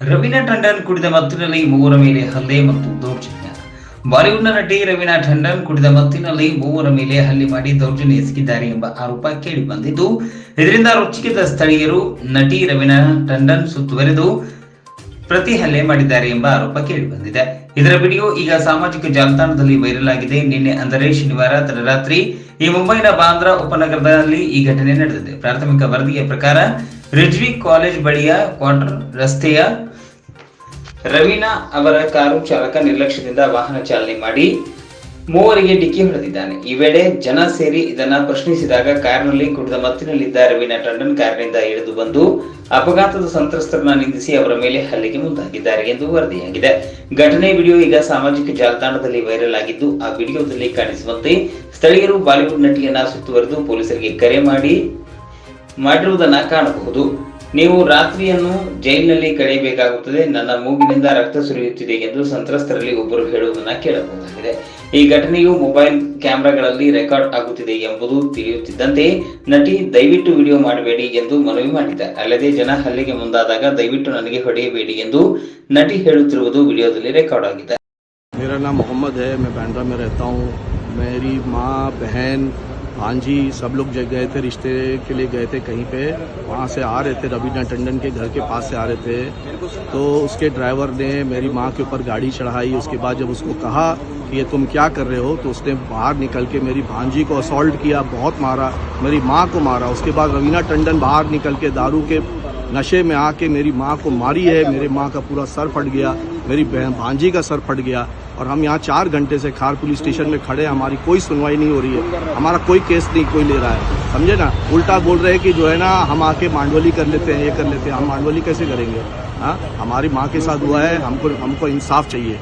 ರವೀನಾ ಟಂಡನ್ ಕುಡಿದ ಮತ್ತಿನಲ್ಲಿ ಮೂವರ ಮೇಲೆ ಹಲ್ಲೆ ಮತ್ತು ದೌರ್ಜನ್ಯ. ಬಾಲಿವುಡ್ನ ನಟಿ ರವೀನಾ ಟಂಡನ್ ಕುಡಿದ ಮತ್ತಿನಲ್ಲಿ ಮೂವರ ಮೇಲೆ ಹಲ್ಲೆ ಮಾಡಿ ದೌರ್ಜನ್ಯ ಎಸಗಿದ್ದಾರೆ ಎಂಬ ಆರೋಪ ಕೇಳಿ ಬಂದಿದ್ದು, ಇದರಿಂದ ರೊಚ್ಚಿಗೆದ್ದ ಸ್ಥಳೀಯರು ನಟಿ ರವೀನಾ ಟಂಡನ್ ಸುತ್ತುವರೆದು ಪ್ರತಿ ಹಲ್ಲೆ ಮಾಡಿದ್ದಾರೆ ಎಂಬ ಆರೋಪ ಕೇಳಿ ಬಂದಿದೆ. ಇದರ ವಿಡಿಯೋ ಈಗ ಸಾಮಾಜಿಕ ಜಾಲತಾಣದಲ್ಲಿ ವೈರಲ್ ಆಗಿದೆ. ನಿನ್ನೆ ಅಂದರೆ ಶನಿವಾರ ತಡರಾತ್ರಿ ಈ ಮುಂಬೈನ ಬಾಂದ್ರಾ ಉಪನಗರದಲ್ಲಿ ಈ ಘಟನೆ ನಡೆದಿದೆ. ಪ್ರಾಥಮಿಕ ವರದಿಯ ಪ್ರಕಾರ, ರಿಜ್ವಿ ಕಾಲೇಜ್ ಬಳಿಯ ಕ್ವಾರ್ಟರ್ ರಸ್ತೆಯ ರವೀನಾ ಅವರ ಕಾರು ಚಾಲಕ ನಿರ್ಲಕ್ಷ್ಯದಿಂದ ವಾಹನ ಚಾಲನೆ ಮಾಡಿ ಮೂವರಿಗೆ ಡಿಕ್ಕಿ ಹೊಡೆದಿದ್ದಾನೆ. ಈ ವೇಳೆ ಜನ ಸೇರಿ ಇದನ್ನ ಪ್ರಶ್ನಿಸಿದಾಗ ಕಾರಿನಲ್ಲಿ ಕುಡಿದ ಮತ್ತಿನಲ್ಲಿದ್ದ ರವೀನಾ ಟಂಡನ್ ಕಾರಿನಿಂದ ಇಳಿದು ಬಂದು ಅಪಘಾತದ ಸಂತ್ರಸ್ತರನ್ನ ನಿಂದಿಸಿ ಅವರ ಮೇಲೆ ಹಲ್ಲೆಗೆ ಮುಂದಾಗಿದ್ದಾರೆ ಎಂದು ವರದಿಯಾಗಿದೆ. ಘಟನೆ ವಿಡಿಯೋ ಈಗ ಸಾಮಾಜಿಕ ಜಾಲತಾಣದಲ್ಲಿ ವೈರಲ್ ಆಗಿದ್ದು, ಆ ವಿಡಿಯೋದಲ್ಲಿ ಕಾಣಿಸುವಂತೆ ಸ್ಥಳೀಯರು ಬಾಲಿವುಡ್ ನಟಿಯನ್ನ ಸುತ್ತುವರೆದು ಪೊಲೀಸರಿಗೆ ಕರೆ ಮಾಡಿ, ಮಾಡಿರುವುದನ್ನ ಕಾಣಬಹುದು. ನೀವು ರಾತ್ರಿಯನ್ನು ಜೈಲಿನಲ್ಲಿ ಕಳೆಯಬೇಕಾಗುತ್ತದೆ ನನ್ನ ಮೂಗಿನಿಂದ ರಕ್ತ ಸುರಿಯುತ್ತಿದೆ ಎಂದು ಸಂತ್ರಸ್ತರಲ್ಲಿ ಒಬ್ಬರು ಹೇಳುವುದನ್ನ ಕೇಳಬಹುದಾಗಿದೆ ಈ ಘಟನೆಯು ಮೊಬೈಲ್ ಕ್ಯಾಮೆರಾಗಳಲ್ಲಿ ರೆಕಾರ್ಡ್ ಆಗುತ್ತಿದೆ ಎಂಬುದು ತಿಳಿಯುತ್ತಿದ್ದಂತೆ ನಟಿ ದಯವಿಟ್ಟು ವಿಡಿಯೋ ಮಾಡಬೇಡಿ ಎಂದು ಮನವಿ ಮಾಡಿದ್ದಾರೆ ಅಲ್ಲದೆ ಜನ ಹಲ್ಲೆಗೆ ಮುಂದಾದಾಗ ದಯವಿಟ್ಟು ನನಗೆ ಹೊಡೆಯಬೇಡಿ ಎಂದು ನಟಿ ಹೇಳುತ್ತಿರುವುದು ವಿಡಿಯೋದಲ್ಲಿ ರೆಕಾರ್ಡ್ ಆಗಿದೆ मेरा नाम मोहम्मद है मैं बैंड्रा में रहता हूँ मेरी माँ बहन भांजी, सब लोग गए थे, रिश्ते के लिए गए थे कहीं पे। वहाँ से आ रहे थे रवीना टंडन के घर के पास से आ रहे थे। तो उसके ड्राइवर ने मेरी माँ के ऊपर गाड़ी चढ़ाई। उसके बाद जब उसको कहा कि ये तुम क्या कर रहे हो तो उसने बाहर निकल के मेरी भांजी को असॉल्ट किया, बहुत मारा, मेरी माँ को मारा। उसके बाद रवीना टंडन बाहर निकल के दारू के नशे में आके मेरी माँ को मारी है। मेरी माँ का पूरा सर फट गया, मेरी भांजी का सर फट गया। और हम यहाँ चार घंटे से खार पुलिस स्टेशन में खड़े हमारी कोई सुनवाई नहीं हो रही है। हमारा कोई केस नहीं, कोई ले रहा है। समझे ना? उल्टा बोल रहे हैं कि जो है ना, हम आके मांडवली कर लेते हैं, ये कर लेते हैं। हम मांडवली कैसे करेंगे? हाँ? हमारी माँ के साथ हुआ है, हमको हमको इंसाफ चाहिए।